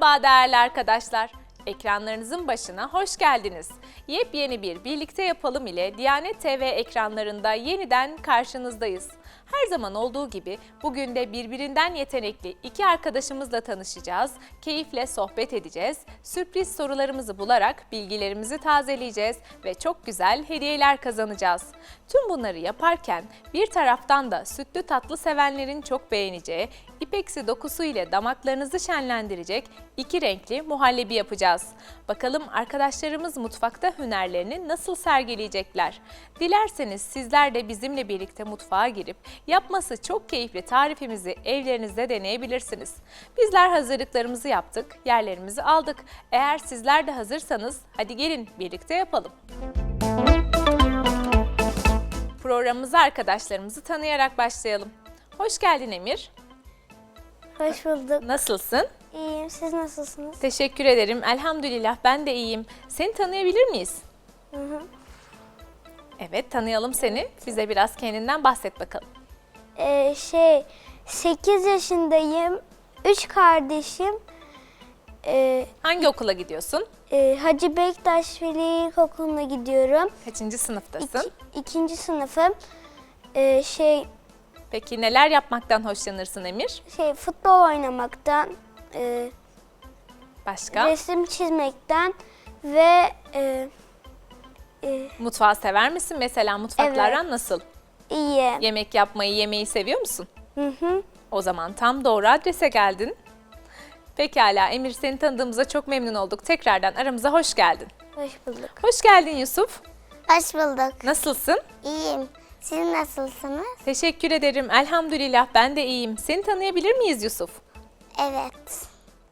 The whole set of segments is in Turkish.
Merhaba değerli arkadaşlar. Ekranlarınızın başına hoş geldiniz. Yepyeni bir Birlikte Yapalım ile Diyanet TV ekranlarında yeniden karşınızdayız. Her zaman olduğu gibi bugün de birbirinden yetenekli iki arkadaşımızla tanışacağız, keyifle sohbet edeceğiz, sürpriz sorularımızı bularak bilgilerimizi tazeleyeceğiz ve çok güzel hediyeler kazanacağız. Tüm bunları yaparken bir taraftan da sütlü tatlı sevenlerin çok beğeneceği, ipeksi dokusu ile damaklarınızı şenlendirecek iki renkli muhallebi yapacağız. Bakalım arkadaşlarımız mutfakta hünerlerini nasıl sergileyecekler? Dilerseniz sizler de bizimle birlikte mutfağa girip yapması çok keyifli tarifimizi evlerinizde deneyebilirsiniz. Bizler hazırlıklarımızı yaptık, yerlerimizi aldık. Eğer sizler de hazırsanız hadi gelin birlikte yapalım. Programımıza arkadaşlarımızı tanıyarak başlayalım. Hoş geldin Emir. Hoş bulduk. Nasılsın? İyiyim. Siz nasılsınız? Teşekkür ederim. Elhamdülillah ben de iyiyim. Seni tanıyabilir miyiz? Hı hı. Evet, tanıyalım seni. Bize biraz kendinden bahset bakalım. Ee, şey, 8 yaşındayım. 3 kardeşim. Ee, Hangi okula gidiyorsun? e, Hacı Bektaş Veli İlkokulu'na gidiyorum. Kaçıncı sınıftasın? İki, ikinci sınıfım. Ee, şey, Peki neler yapmaktan hoşlanırsın Emir? şey futbol oynamaktan, e, Başka? resim çizmekten ve e, e, Mutfağı sever misin? Mesela mutfaklardan nasıl? İyi. Yemek yapmayı, yemeği seviyor musun? Hı hı. O zaman tam doğru adrese geldin. Pekala Emir seni tanıdığımıza çok memnun olduk. Tekrardan aramıza hoş geldin. Hoş bulduk. Hoş geldin Yusuf. Hoş bulduk. Nasılsın? İyiyim. Siz nasılsınız? Teşekkür ederim. Elhamdülillah ben de iyiyim. Seni tanıyabilir miyiz Yusuf? Evet.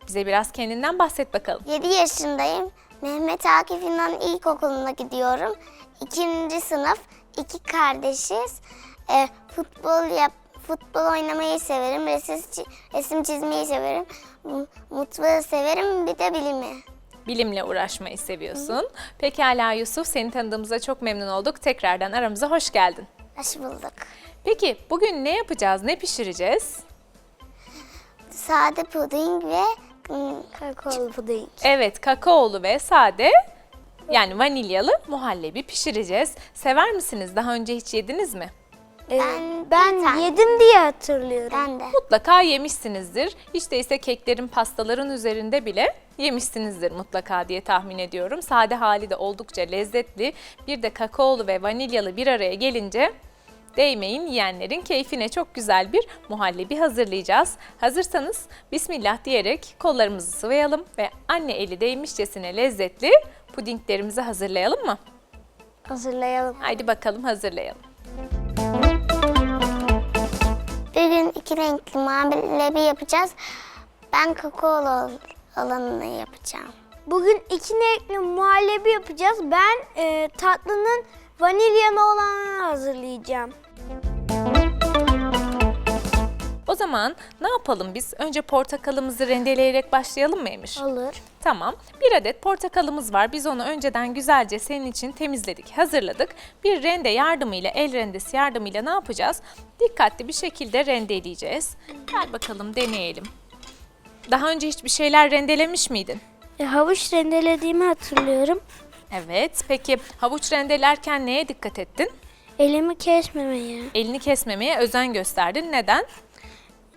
Bize biraz kendinden bahset bakalım. 7 yaşındayım. Mehmet Akif İnan İlkokulu'na gidiyorum. İkinci sınıf. İki kardeşiz. Ee, futbol yap futbol oynamayı severim. Resim, resim çizmeyi severim. mu- Mutfağı severim. Bir de bilimi. Bilimle uğraşmayı seviyorsun. Pekala Yusuf seni tanıdığımıza çok memnun olduk. Tekrardan aramıza hoş geldin. Hoş bulduk. Peki bugün ne yapacağız, ne pişireceğiz? Sade puding ve Kakaolu puding. Evet, kakaolu ve sade yani vanilyalı muhallebi pişireceğiz. Sever misiniz? Daha önce hiç yediniz mi? Ee, Ben ben yedim diye hatırlıyorum. ben de. Mutlaka yemişsinizdir. Hiç değilse keklerin, pastaların üzerinde bile yemişsinizdir mutlaka diye tahmin ediyorum. Sade hali de oldukça lezzetli. Bir de kakaolu ve vanilyalı bir araya gelince değmeyin yiyenlerin keyfine çok güzel bir muhallebi hazırlayacağız. Hazırsanız Bismillah diyerek kollarımızı sıvayalım ve anne eli değmişçesine lezzetli pudinglerimizi hazırlayalım mı? Hazırlayalım. Haydi bakalım hazırlayalım. Bugün iki renkli muhallebi yapacağız. Ben kakaolu olanını yapacağım. Bugün iki renkli muhallebi yapacağız. Ben e, tatlının vanilyalı olanını hazırlayacağım. Zaman ne yapalım biz? Önce portakalımızı rendeleyerek başlayalım mı Emir? Olur. Tamam. Bir adet portakalımız var. Biz onu önceden güzelce senin için temizledik, hazırladık. Bir rende yardımıyla, el rendesi yardımıyla ne yapacağız? Dikkatli bir şekilde rendeleyeceğiz. Gel bakalım deneyelim. Daha önce hiçbir şeyler rendelemiş miydin? E, havuç rendelediğimi hatırlıyorum. Evet. Peki havuç rendelerken neye dikkat ettin? Elimi kesmemeye. Elini kesmemeye özen gösterdin. Neden?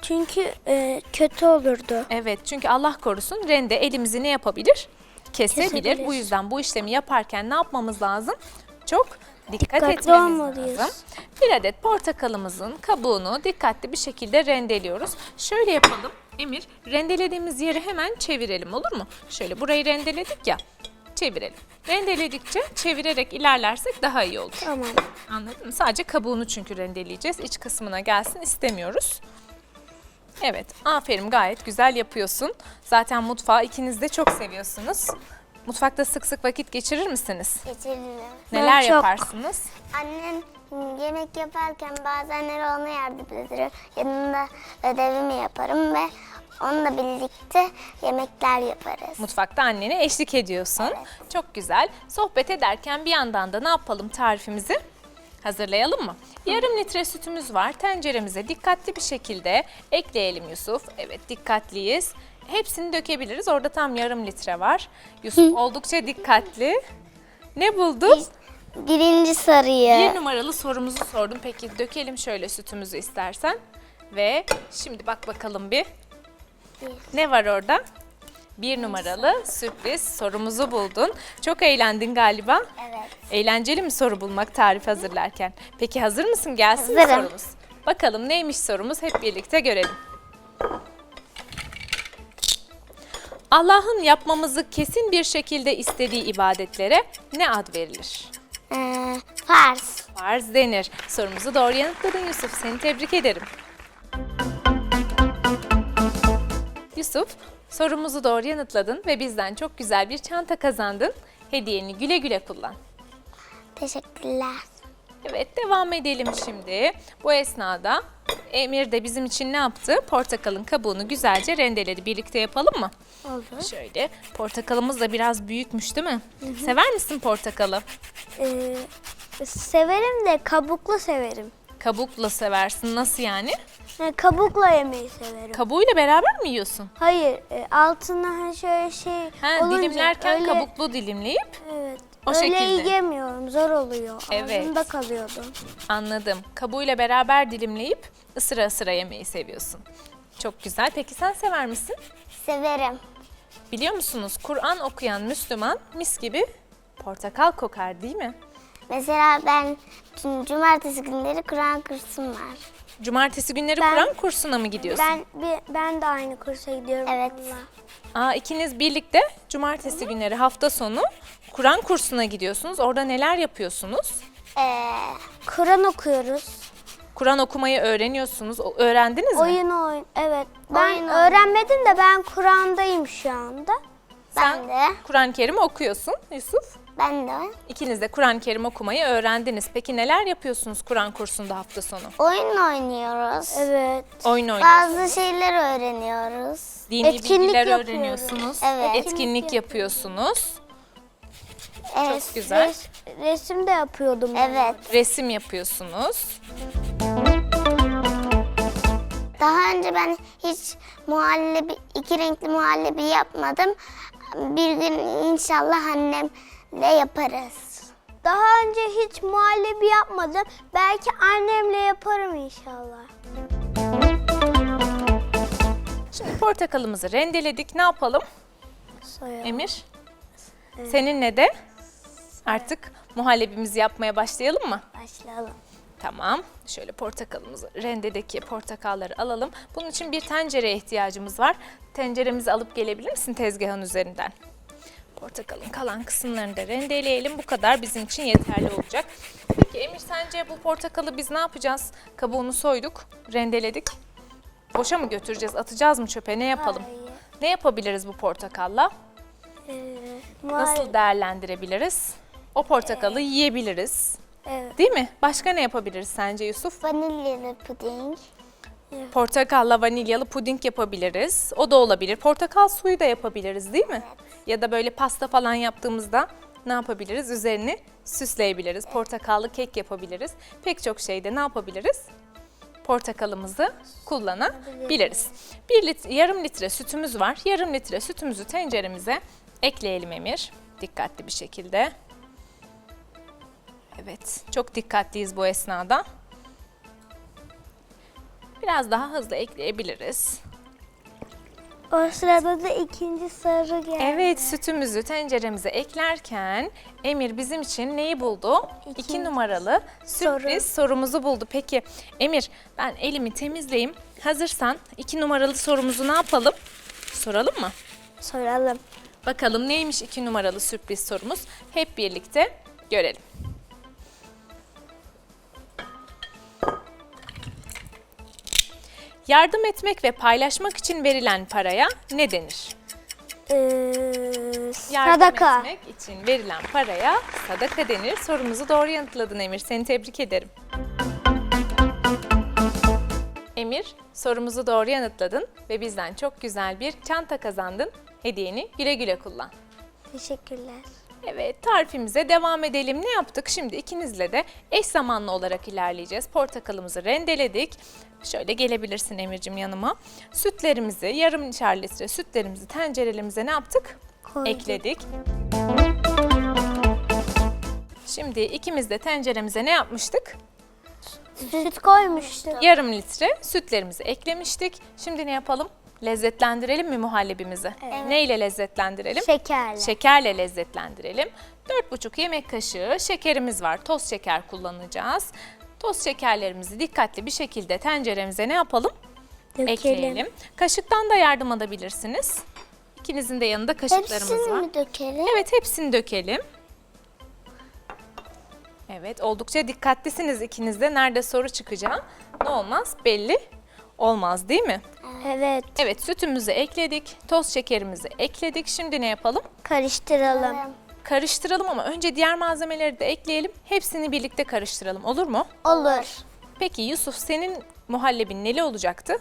Çünkü e, kötü olurdu. Evet çünkü Allah korusun rende elimizi ne yapabilir? Kesebilir. Kesebilir. Bu yüzden bu işlemi yaparken ne yapmamız lazım? Çok dikkat Dikkatli etmemiz olmalıyız. lazım. Bir adet portakalımızın kabuğunu dikkatli bir şekilde rendeliyoruz. Şöyle yapalım Emir, rendelediğimiz yeri hemen çevirelim olur mu? Şöyle burayı rendeledik ya, çevirelim. Rendeledikçe çevirerek ilerlersek daha iyi olur. Tamam. Anladın mı? Sadece kabuğunu çünkü rendeleyeceğiz. İç kısmına gelsin istemiyoruz. Evet, aferin gayet güzel yapıyorsun. Zaten mutfağı ikiniz de çok seviyorsunuz. Mutfakta sık sık vakit geçirir misiniz? Geçiririm. Neler çok. yaparsınız? Annem yemek yaparken bazenleri ona yardım ederim. Yanında ödevimi yaparım ve onunla birlikte yemekler yaparız. Mutfakta annene eşlik ediyorsun. Çok güzel. Sohbet ederken bir yandan da ne yapalım tarifimizi? Hazırlayalım mı? Yarım litre sütümüz var. Tenceremize dikkatli bir şekilde ekleyelim Yusuf. Evet dikkatliyiz. hepsini dökebiliriz. Orada tam yarım litre var. Yusuf oldukça dikkatli. Ne buldun? Birinci sarıyı. Bir numaralı sorumuzu sordum. Peki dökelim şöyle sütümüzü istersen. Ve şimdi bak bakalım bir. Ne var orada? Bir numaralı sürpriz sorumuzu buldun. Çok eğlendin galiba. Evet. Eğlenceli mi soru bulmak tarif hazırlarken? Peki hazır mısın? Gelsin mi Hazırım. sorumuz. Bakalım neymiş sorumuz hep birlikte görelim. Allah'ın yapmamızı kesin bir şekilde istediği ibadetlere ne ad verilir? Ee, Fars. Farz denir. Sorumuzu doğru yanıtladın Yusuf. Seni tebrik ederim. Yusuf, sorumuzu doğru yanıtladın ve bizden çok güzel bir çanta kazandın. Hediyeni güle güle kullan. Teşekkürler. Evet, devam edelim şimdi. Bu esnada Emir de bizim için ne yaptı? Portakalın kabuğunu güzelce rendeledi. Birlikte yapalım mı? Olur. Şöyle, portakalımız da biraz büyükmüş değil mi? Sever misin portakalı? Ee, severim de kabuklu severim. Kabukla seversin. Nasıl yani? Yani kabukla yemeyi severim. Kabuğuyla beraber mi yiyorsun? Hayır, e, altına hani şöyle şey Ha, olunca dilimlerken öyle, kabuklu dilimleyip Evet. O öyle şekilde. yemiyorum, zor oluyor. Evet. Ağzımda kalıyordu. anladım. Kabuğuyla beraber dilimleyip ısıra ısıra yemeyi seviyorsun. Çok güzel. Peki sen sever misin? Severim. Biliyor musunuz Kur'an okuyan Müslüman mis gibi portakal kokar değil mi? Mesela ben cum- cumartesi günleri Kur'an kursum var. Cumartesi günleri Ben- Kur'an kursuna mı gidiyorsun? Ben bir, ben de aynı kursa gidiyorum. Evet. onunla. Aa, ikiniz birlikte cumartesi günleri hafta sonu Kur'an kursuna gidiyorsunuz. Orada neler yapıyorsunuz? Ee, Kur'an okuyoruz. Kur'an okumayı öğreniyorsunuz. O- Öğrendiniz mi? Oyun oyun. Evet. Ben Oyun öğrenmedim de ben Kur'an'dayım şu anda. Sen ben de. Kur'an-ı Kerim okuyorsun Yusuf. Ben de. İkiniz de Kur'an-ı Kerim okumayı öğrendiniz. Peki neler yapıyorsunuz Kur'an kursunda hafta sonu? Oyun oynuyoruz. Evet. Oyun oynuyorsunuz. Bazı şeyler öğreniyoruz. Dini Etkinlik bilgiler yapıyoruz. öğreniyorsunuz. Evet. Etkinlik yapıyorsunuz. Evet. Güzel. Res- resim de yapıyordum. ben. Evet. Resim yapıyorsunuz. Daha önce ben hiç muhallebi, iki renkli muhallebi yapmadım. Bir gün inşallah annemle yaparız. Daha önce hiç muhallebi yapmadım. Belki annemle yaparım inşallah. Şimdi portakalımızı rendeledik. Ne yapalım Soyalım. Emir? Seninle de artık muhallebimizi yapmaya başlayalım mı? Başlayalım. Tamam. Şöyle portakalımızı, rendedeki portakalları alalım. Bunun için bir tencereye ihtiyacımız var. Tenceremizi alıp gelebilir misin tezgahın üzerinden? Portakalın kalan kısımlarını da rendeleyelim. Bu kadar bizim için yeterli olacak. Peki Emir sence bu portakalı biz ne yapacağız? Kabuğunu soyduk, rendeledik. Boşa mı götüreceğiz, atacağız mı çöpe, ne yapalım? Hayır. Ne yapabiliriz bu portakalla? Ee, Nasıl değerlendirebiliriz? O portakalı yiyebiliriz. Evet. Değil mi? Başka ne yapabiliriz sence Yusuf? Vanilyalı puding. Portakalla vanilyalı puding yapabiliriz. O da olabilir. Portakal suyu da yapabiliriz değil mi? Ya da böyle pasta falan yaptığımızda ne yapabiliriz? Üzerini süsleyebiliriz. Portakallı kek yapabiliriz. Pek çok şeyde ne yapabiliriz? Portakalımızı kullanabiliriz. Bir litre, yarım litre sütümüz var. Yarım litre sütümüzü tenceremize ekleyelim Emir. Dikkatli bir şekilde. Evet, çok dikkatliyiz bu esnada. Biraz daha hızlı ekleyebiliriz. O sırada da ikinci sarı geldi. Evet, sütümüzü tenceremize eklerken Emir bizim için neyi buldu? İki, İki numaralı sürpriz sorumuzu buldu. Peki Emir, ben elimi temizleyeyim. Hazırsan iki numaralı sorumuzu ne yapalım? Soralım mı? Soralım. Bakalım neymiş iki numaralı sürpriz sorumuz? Hep birlikte görelim. Yardım etmek ve paylaşmak için verilen paraya ne denir? Ee, Yardım sadaka. etmek için verilen paraya sadaka denir. Sorumuzu doğru yanıtladın Emir. Seni tebrik ederim. Emir, sorumuzu doğru yanıtladın ve bizden çok güzel bir çanta kazandın. Hediyeni güle güle kullan. Teşekkürler. Evet tarifimize devam edelim. Ne yaptık? Şimdi ikinizle de eş zamanlı olarak ilerleyeceğiz. Portakalımızı rendeledik. Şöyle gelebilirsin Emir'cim yanıma. Sütlerimizi, yarım içer litre sütlerimizi tencerelerimize ne yaptık? Koyduk. Ekledik. Şimdi ikimiz de tenceremize ne yapmıştık? Süt koymuştuk. Yarım litre sütlerimizi eklemiştik. Şimdi ne yapalım? Lezzetlendirelim mi muhallebimizi? Ne ile lezzetlendirelim? Şekerle. Şekerle lezzetlendirelim. 4,5 yemek kaşığı şekerimiz var. Toz şeker kullanacağız. Toz şekerlerimizi dikkatli bir şekilde tenceremize ne yapalım? Dökelim. Ekleyelim. Kaşıktan da yardım alabilirsiniz. İkinizin de yanında kaşıklarımız Hepsini var. mi dökelim? Evet hepsini dökelim. Evet oldukça dikkatlisiniz ikiniz de. Nerede soru çıkacağı ne olmaz belli olmaz değil mi? Evet. Evet sütümüzü ekledik, toz şekerimizi ekledik. Şimdi ne yapalım? Karıştıralım. Karıştıralım ama önce diğer malzemeleri de ekleyelim. Hepsini birlikte karıştıralım olur mu? Olur. Peki Yusuf senin muhallebin neli olacaktı?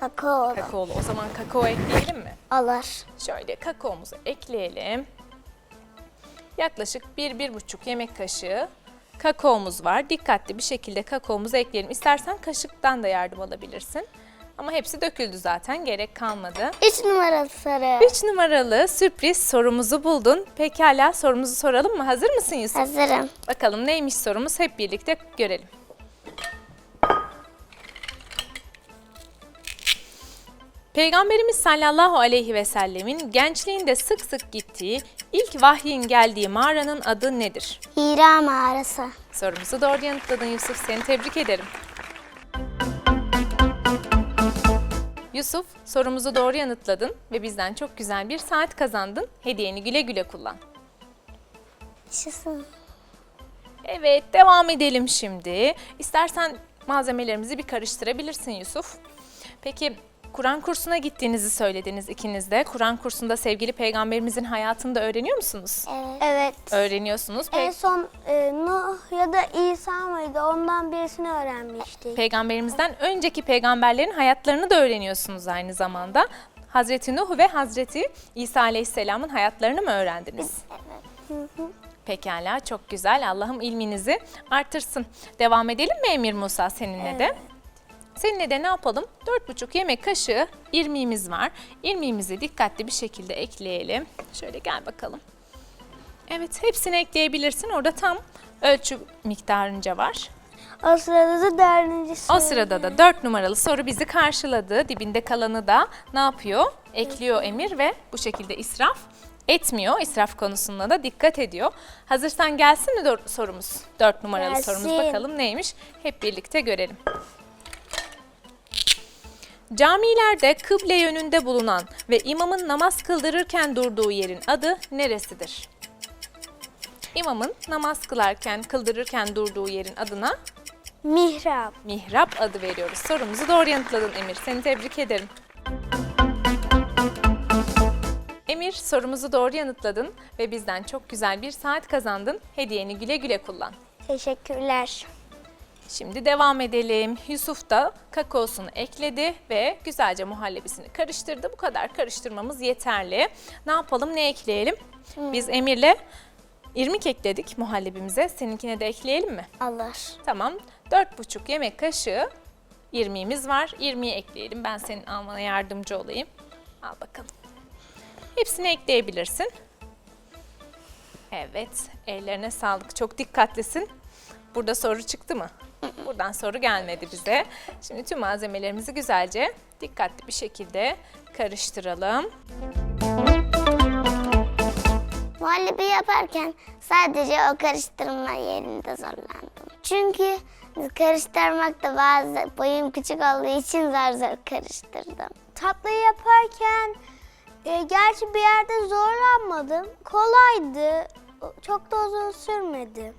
Kakao. Kakaolu. O zaman kakao ekleyelim mi? Olur. Şöyle kakaomuzu ekleyelim. Yaklaşık 1-1,5 yemek kaşığı kakaomuz var. Dikkatli bir şekilde kakaomuzu ekleyelim. İstersen kaşıktan da yardım alabilirsin. Ama hepsi döküldü zaten. Gerek kalmadı. Üç numaralı sarı. 3 numaralı sürpriz sorumuzu buldun. Pekala sorumuzu soralım mı? Hazır mısın Yusuf? Hazırım. Bakalım neymiş sorumuz hep birlikte görelim. Peygamberimiz sallallahu aleyhi ve sellemin gençliğinde sık sık gittiği ilk vahyin geldiği mağaranın adı nedir? Hira mağarası. Sorumuzu doğru yanıtladın Yusuf. Seni tebrik ederim. Yusuf, sorumuzu doğru yanıtladın ve bizden çok güzel bir saat kazandın. Hediyeni güle güle kullan. Yaşasın. Evet, devam edelim şimdi. İstersen malzemelerimizi bir karıştırabilirsin Yusuf. Peki Kur'an kursuna gittiğinizi söylediniz ikiniz de. Kur'an kursunda sevgili peygamberimizin hayatını da öğreniyor musunuz? Evet. Evet. Öğreniyorsunuz. Pe- En son e, Nuh ya da İsa mıydı? Ondan birisini öğrenmiştik. Peygamberimizden önceki peygamberlerin hayatlarını da öğreniyorsunuz aynı zamanda. Hazreti Nuh ve Hazreti İsa Aleyhisselam'ın hayatlarını mı öğrendiniz? Pekala, çok güzel. Allah'ım ilminizi artırsın. Devam edelim mi Emir Musa seninle de? Seninle de ne yapalım? 4,5 yemek kaşığı irmiğimiz var. İrmiğimizi dikkatli bir şekilde ekleyelim. Şöyle gel bakalım. Evet, hepsini ekleyebilirsin. Orada tam ölçü miktarınca var. O sırada da dördüncü O sırada da 4 numaralı soru bizi karşıladı. Dibinde kalanı da ne yapıyor? Ekliyor Emir ve bu şekilde israf etmiyor. İsraf konusunda da dikkat ediyor. Hazırsan gelsin mi sorumuz? 4 numaralı Gelsin. sorumuz bakalım neymiş? Hep birlikte görelim. Camilerde kıble yönünde bulunan ve imamın namaz kıldırırken durduğu yerin adı neresidir? İmamın namaz kılarken, kıldırırken durduğu yerin adına Mihrap. Mihrap adı veriyoruz. Sorumuzu doğru yanıtladın Emir. Seni tebrik ederim. Emir sorumuzu doğru yanıtladın ve bizden çok güzel bir saat kazandın. Hediyeni güle güle kullan. Teşekkürler. Şimdi devam edelim. Yusuf da kakaosunu ekledi ve güzelce muhallebisini karıştırdı. Bu kadar karıştırmamız yeterli. Ne yapalım, ne ekleyelim? Biz Emir'le irmik ekledik muhallebimize. Seninkine de ekleyelim mi? Olur. Tamam. 4,5 yemek kaşığı irmiğimiz var. İrmiği ekleyelim. Ben senin almana yardımcı olayım. Al bakalım. Hepsini ekleyebilirsin. Evet. Ellerine sağlık. Çok dikkatlisin. Burada soru çıktı mı? Buradan soru gelmedi bize. Şimdi tüm malzemelerimizi güzelce dikkatli bir şekilde karıştıralım. Muhallebi yaparken sadece o karıştırma yerinde zorlandım. Çünkü karıştırmakta bazı boyum küçük olduğu için zar zor karıştırdım. Tatlıyı yaparken e, gerçi bir yerde zorlanmadım. Kolaydı. Çok da uzun sürmedi.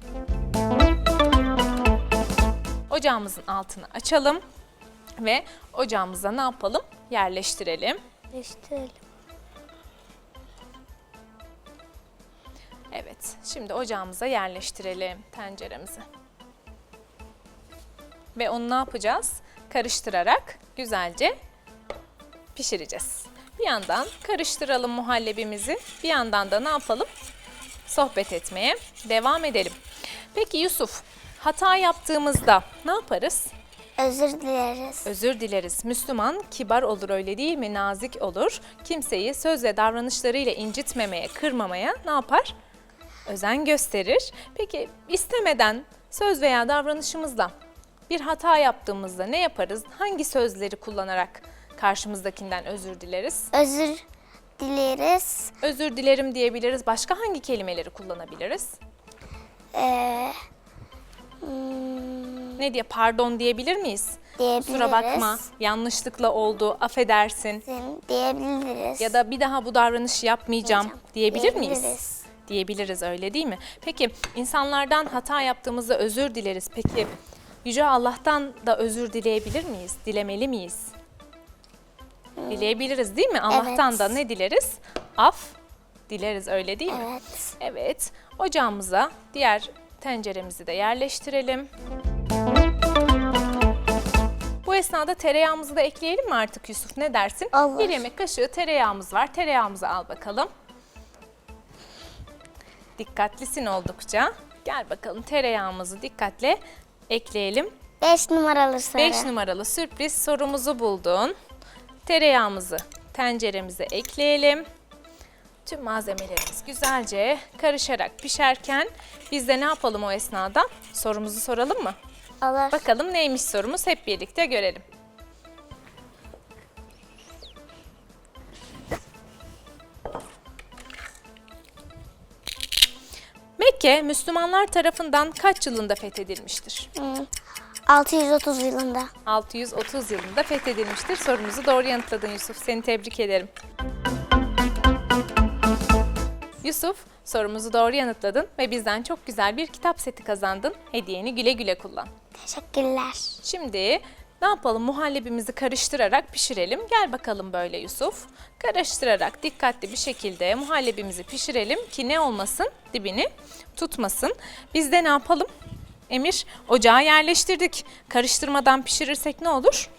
Ocağımızın altını açalım ve ocağımıza ne yapalım? Yerleştirelim. Değiştirelim. Evet, şimdi ocağımıza yerleştirelim tenceremizi. Ve onu ne yapacağız? Karıştırarak güzelce pişireceğiz. Bir yandan karıştıralım muhallebimizi, bir yandan da ne yapalım? sohbet etmeye devam edelim. Peki Yusuf, hata yaptığımızda ne yaparız? Özür dileriz. Özür dileriz. Müslüman kibar olur öyle değil mi? Nazik olur. Kimseyi söz ve davranışlarıyla incitmemeye, kırmamaya ne yapar? Özen gösterir. Peki istemeden söz veya davranışımızla bir hata yaptığımızda ne yaparız? Hangi sözleri kullanarak karşımızdakinden özür dileriz? Özür dileriz. Özür dilerim diyebiliriz. Başka hangi kelimeleri kullanabiliriz? Ee, hmm, Ne diye pardon diyebilir miyiz? diyebiliriz. Kusura bakma, yanlışlıkla oldu, affedersin. Diyebiliriz. Ya da bir daha bu davranışı yapmayacağım diyebilir miyiz? Diyebiliriz. Diyebiliriz öyle değil mi? Peki insanlardan hata yaptığımızda özür dileriz. Peki Yüce Allah'tan da özür dileyebilir miyiz? Dilemeli miyiz? Dileyebiliriz değil mi? Allah'tan Evet. da ne dileriz? Af dileriz öyle değil mi? Evet. Evet. Ocağımıza diğer tenceremizi de yerleştirelim. Bu esnada tereyağımızı da ekleyelim mi artık Yusuf? Ne dersin? Olur. Bir yemek kaşığı tereyağımız var. Tereyağımızı al bakalım. Dikkatlisin oldukça. Gel bakalım tereyağımızı dikkatle ekleyelim. 5 numaralı sarı. 5 numaralı sürpriz sorumuzu buldun. Tereyağımızı tenceremize ekleyelim. Tüm malzemelerimiz güzelce karışarak pişerken biz de ne yapalım o esnada? Sorumuzu soralım mı? Olur. Bakalım neymiş sorumuz hep birlikte görelim. Mekke Müslümanlar tarafından kaç yılında fethedilmiştir? Hmm, 630 yılında. 630 yılında fethedilmiştir. Sorumuzu doğru yanıtladın Yusuf. Seni tebrik ederim. Yusuf, sorumuzu doğru yanıtladın ve bizden çok güzel bir kitap seti kazandın. Hediyeni güle güle kullan. Teşekkürler. Şimdi ne yapalım? Muhallebimizi karıştırarak pişirelim. Gel bakalım böyle Yusuf. Karıştırarak dikkatli bir şekilde muhallebimizi pişirelim ki ne olmasın? Dibini tutmasın. Biz de ne yapalım? Emir, ocağa yerleştirdik. Karıştırmadan pişirirsek ne olur?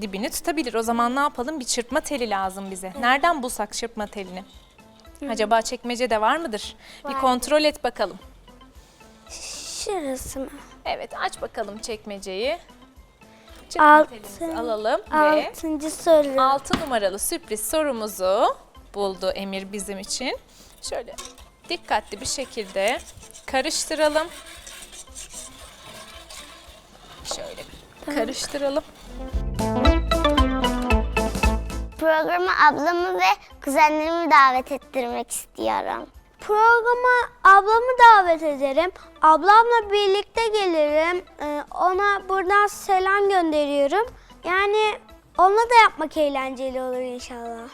Dibini tutabilir. O zaman ne yapalım? Bir çırpma teli lazım bize. Nereden bulsak çırpma telini? Acaba çekmecede var mıdır? Bir kontrol et bakalım. Şurası mı? Evet, aç bakalım çekmeceyi. Çırpma telimizi Altı. alalım ve Altıncı soru. 6 numaralı sürpriz sorumuzu buldu Emir bizim için. Şöyle dikkatli bir şekilde karıştıralım. Şöyle karıştıralım. Programa ablamı ve kuzenlerimi davet ettirmek istiyorum. Programa ablamı davet ederim. Ablamla birlikte gelirim. Ee, Ona buradan selam gönderiyorum. Yani onunla da yapmak eğlenceli olur inşallah.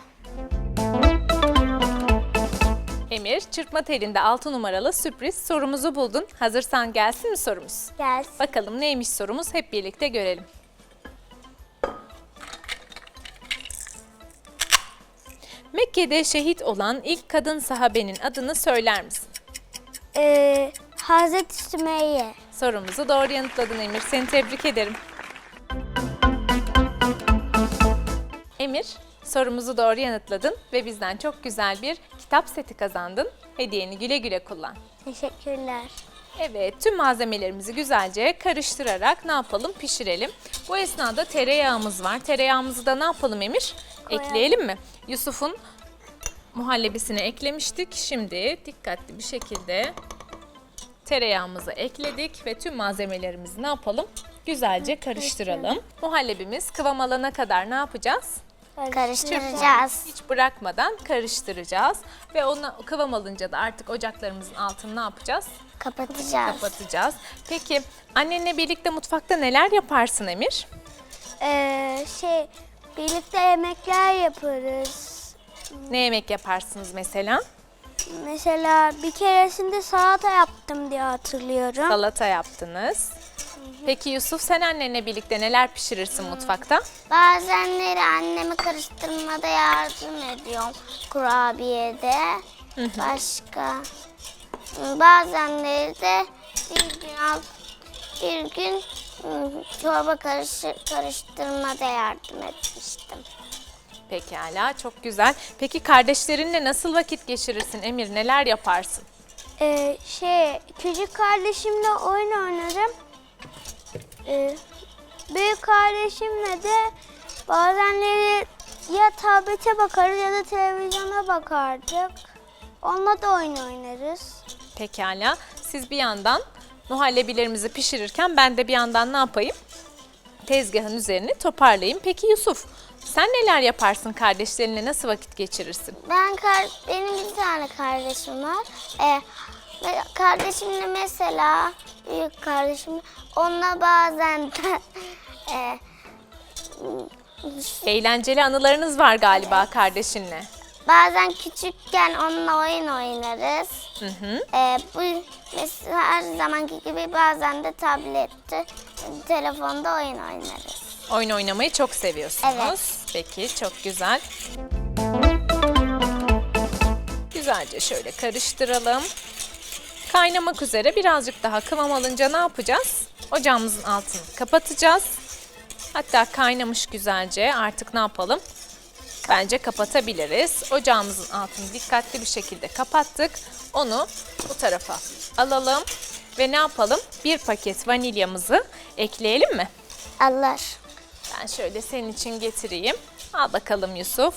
Emir çırpma telinde 6 numaralı sürpriz sorumuzu buldun. Hazırsan gelsin mi sorumuz? Gelsin. Bakalım neymiş sorumuz hep birlikte görelim. Mekke'de şehit olan ilk kadın sahabenin adını söyler misin? Ee, Hazreti Sümeyye. Sorumuzu doğru yanıtladın Emir. Seni tebrik ederim. Emir, sorumuzu doğru yanıtladın ve bizden çok güzel bir kitap seti kazandın. Hediyeni güle güle kullan. Teşekkürler. Evet, tüm malzemelerimizi güzelce karıştırarak ne yapalım? Pişirelim. Bu esnada tereyağımız var. Tereyağımızı da ne yapalım Emir? Ekleyelim mi? Yusuf'un muhallebisini eklemiştik. Şimdi dikkatli bir şekilde tereyağımızı ekledik ve tüm malzemelerimizi ne yapalım? Güzelce karıştıralım. Muhallebimiz kıvam alana kadar ne yapacağız? Karıştıracağız. Hiç bırakmadan karıştıracağız. Ve onu kıvam alınca da artık ocaklarımızın altını ne yapacağız? Kapatacağız. kapatacağız. Peki annenle birlikte mutfakta neler yaparsın Emir? Ee, şey, birlikte yemekler yaparız. Ne yemek yaparsınız mesela? Mesela bir keresinde salata yaptım diye hatırlıyorum. Salata yaptınız. Peki Yusuf sen annenle birlikte neler pişirirsin mutfakta? Bazenleri anneme karıştırmada yardım ediyorum. Kurabiyede. Başka. Bazenleri de bir gün al, bir gün çorba karışı, karıştırmada yardım etmiştim. Pekala çok güzel. Peki kardeşlerinle nasıl vakit geçirirsin Emir? Neler yaparsın? Ee, şey, küçük kardeşimle oyun oynarım. Ee, büyük kardeşimle de bazenleri ya tablete bakarız ya da televizyona bakardık. Onunla da oyun oynarız. Pekala. Siz bir yandan muhallebilerimizi pişirirken ben de bir yandan ne yapayım? Tezgahın üzerini toparlayayım. Peki Yusuf, sen neler yaparsın kardeşlerinle nasıl vakit geçirirsin? Ben kar, benim bir tane kardeşim var. Ee, kardeşimle mesela büyük kardeşim onunla bazen de e, Eğlenceli anılarınız var galiba kardeşinle. Bazen küçükken onunla oyun oynarız. Hı hı. Ee, bu mesela her zamanki gibi bazen de tablette, telefonda oyun oynarız. Oyun oynamayı çok seviyorsunuz. Evet. Peki, çok güzel. Güzelce şöyle karıştıralım. Kaynamak üzere birazcık daha kıvam alınca ne yapacağız? Ocağımızın altını kapatacağız. Hatta kaynamış güzelce. Artık ne yapalım? Bence kapatabiliriz. Ocağımızın altını dikkatli bir şekilde kapattık. Onu bu tarafa alalım. Ve ne yapalım? Bir paket vanilyamızı ekleyelim mi? Allah. Ben şöyle senin için getireyim. Al bakalım Yusuf.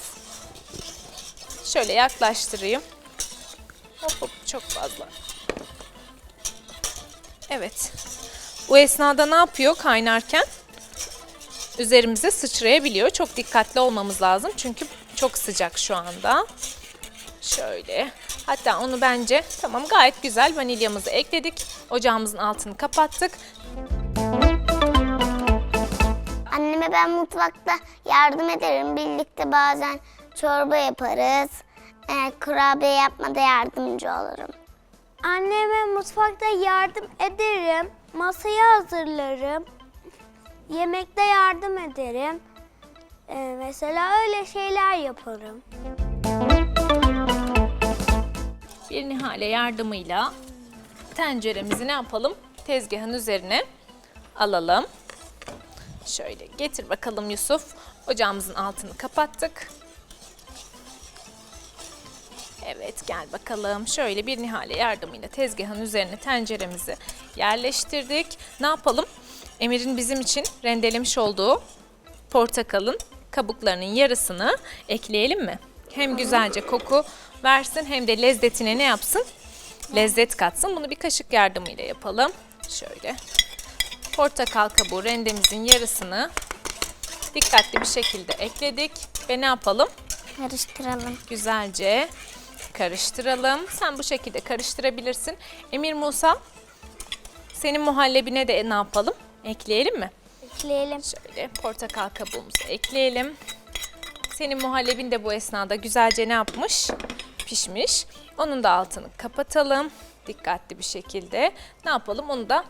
Şöyle yaklaştırayım. Hop hop çok fazla. Evet. Bu esnada ne yapıyor kaynarken? Üzerimize sıçrayabiliyor. Çok dikkatli olmamız lazım. Çünkü çok sıcak şu anda. Şöyle. Hatta onu bence tamam gayet güzel vanilyamızı ekledik. Ocağımızın altını kapattık. Anneme ben mutfakta yardım ederim. Birlikte bazen çorba yaparız. Ee, kurabiye yapmada yardımcı olurum. Anneme mutfakta yardım ederim. Masayı hazırlarım. Yemekte yardım ederim. Ee, mesela öyle şeyler yaparım. Bir Nihale yardımıyla tenceremizi ne yapalım? Tezgahın üzerine alalım. Şöyle getir bakalım Yusuf. Ocağımızın altını kapattık. Evet gel bakalım. Şöyle bir Nihale yardımıyla tezgahın üzerine tenceremizi yerleştirdik. Ne yapalım? Emir'in bizim için rendelemiş olduğu portakalın kabuklarının yarısını ekleyelim mi? Hem güzelce koku versin hem de lezzetine ne yapsın? Lezzet katsın. Bunu bir kaşık yardımıyla yapalım. Şöyle. Portakal kabuğu rendemizin yarısını dikkatli bir şekilde ekledik. Ve ne yapalım? Karıştıralım. Güzelce karıştıralım. Sen bu şekilde karıştırabilirsin. Emir Musa, senin muhallebine de ne yapalım? Ekleyelim mi? Ekleyelim. Şöyle portakal kabuğumuzu ekleyelim. Senin muhallebin de bu esnada güzelce ne yapmış? Pişmiş. Onun da altını kapatalım. Dikkatli bir şekilde. Ne yapalım? Onu da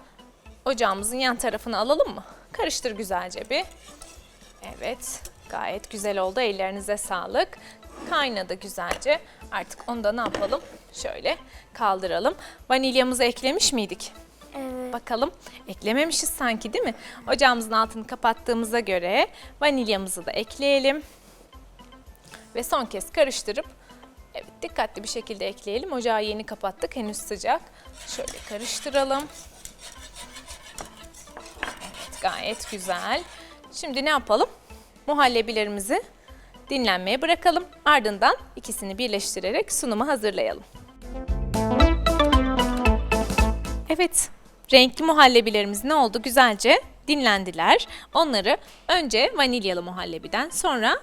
ocağımızın yan tarafına alalım mı? Karıştır güzelce bir. Evet. Gayet güzel oldu. Ellerinize sağlık. Kaynadı güzelce. Artık onu da ne yapalım? Şöyle kaldıralım. Vanilyamızı eklemiş miydik? Bakalım eklememişiz sanki değil mi? Ocağımızın altını kapattığımıza göre vanilyamızı da ekleyelim. Ve son kez karıştırıp evet dikkatli bir şekilde ekleyelim. Ocağı yeni kapattık henüz sıcak. Şöyle karıştıralım. Evet gayet güzel. Şimdi ne yapalım? Muhallebilerimizi dinlenmeye bırakalım. Ardından ikisini birleştirerek sunumu hazırlayalım. Evet, renkli muhallebilerimiz ne oldu? Güzelce dinlendiler. Onları önce vanilyalı muhallebiden, sonra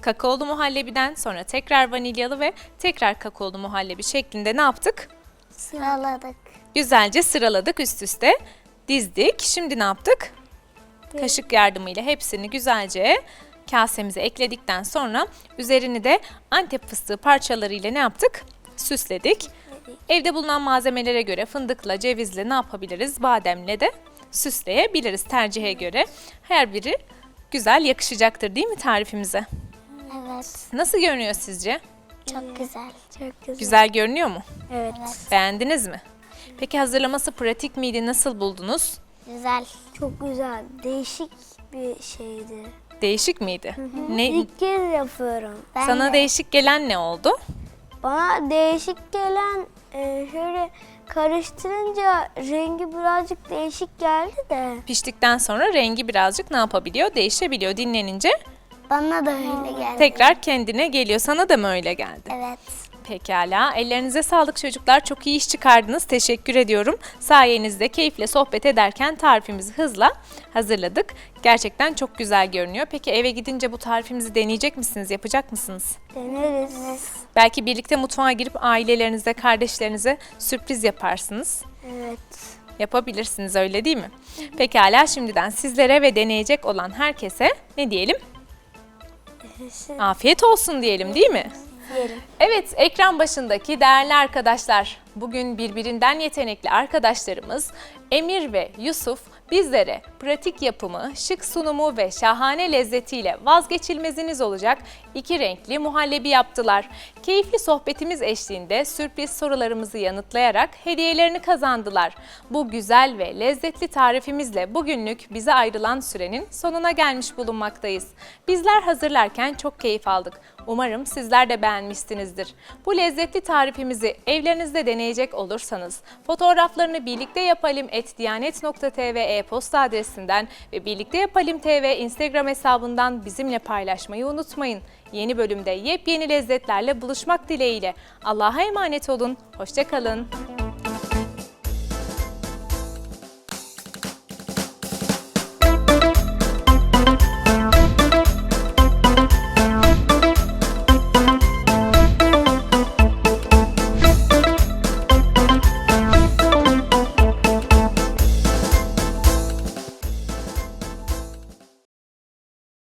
kakaolu muhallebiden, sonra tekrar vanilyalı ve tekrar kakaolu muhallebi şeklinde ne yaptık? Sıraladık. Güzelce sıraladık üst üste, dizdik. Şimdi ne yaptık? Kaşık yardımıyla hepsini güzelce kasemize ekledikten sonra üzerini de antep fıstığı parçalarıyla ne yaptık? Süsledik. Evde bulunan malzemelere göre fındıkla, cevizle ne yapabiliriz? Bademle de süsleyebiliriz tercihe göre. Her biri güzel yakışacaktır değil mi tarifimize? Evet. Nasıl görünüyor sizce? Çok güzel. Çok güzel. Güzel görünüyor mu? Evet. Beğendiniz mi? Peki hazırlaması pratik miydi? Nasıl buldunuz? Güzel. Çok güzel. Değişik bir şeydi. Değişik miydi? Ne İlk kez yapıyorum. Ben sana de değişik gelen ne oldu? Bana değişik gelen e, şöyle karıştırınca rengi birazcık değişik geldi de. Piştikten sonra rengi birazcık ne yapabiliyor? Değişebiliyor dinlenince. Bana da öyle geldi. Tekrar kendine geliyor. Sana da mı öyle geldi? Evet. Pekala. Ellerinize sağlık çocuklar. Çok iyi iş çıkardınız. Teşekkür ediyorum. Sayenizde keyifle sohbet ederken tarifimizi hızla hazırladık. Gerçekten çok güzel görünüyor. Peki eve gidince bu tarifimizi deneyecek misiniz? Yapacak mısınız? Deneriz. Belki birlikte mutfağa girip ailelerinize, kardeşlerinize sürpriz yaparsınız. Evet. Yapabilirsiniz öyle değil mi? Pekala şimdiden sizlere ve deneyecek olan herkese ne diyelim? Afiyet olsun diyelim değil mi? Diyelim. Evet, ekran başındaki değerli arkadaşlar, bugün birbirinden yetenekli arkadaşlarımız Emir ve Yusuf bizlere pratik yapımı, şık sunumu ve şahane lezzetiyle vazgeçilmeziniz olacak iki renkli muhallebi yaptılar. Keyifli sohbetimiz eşliğinde sürpriz sorularımızı yanıtlayarak hediyelerini kazandılar. Bu güzel ve lezzetli tarifimizle bugünlük bize ayrılan sürenin sonuna gelmiş bulunmaktayız. Bizler hazırlarken çok keyif aldık. Umarım sizler de beğenmişsinizdir. Bu lezzetli tarifimizi evlerinizde deneyecek olursanız fotoğraflarını birlikte yapalım etdiyanet.tv e-posta adresinden ve birlikte yapalım tv Instagram hesabından bizimle paylaşmayı unutmayın. Yeni bölümde yepyeni lezzetlerle buluşmak dileğiyle. Allah'a emanet olun. Hoşçakalın.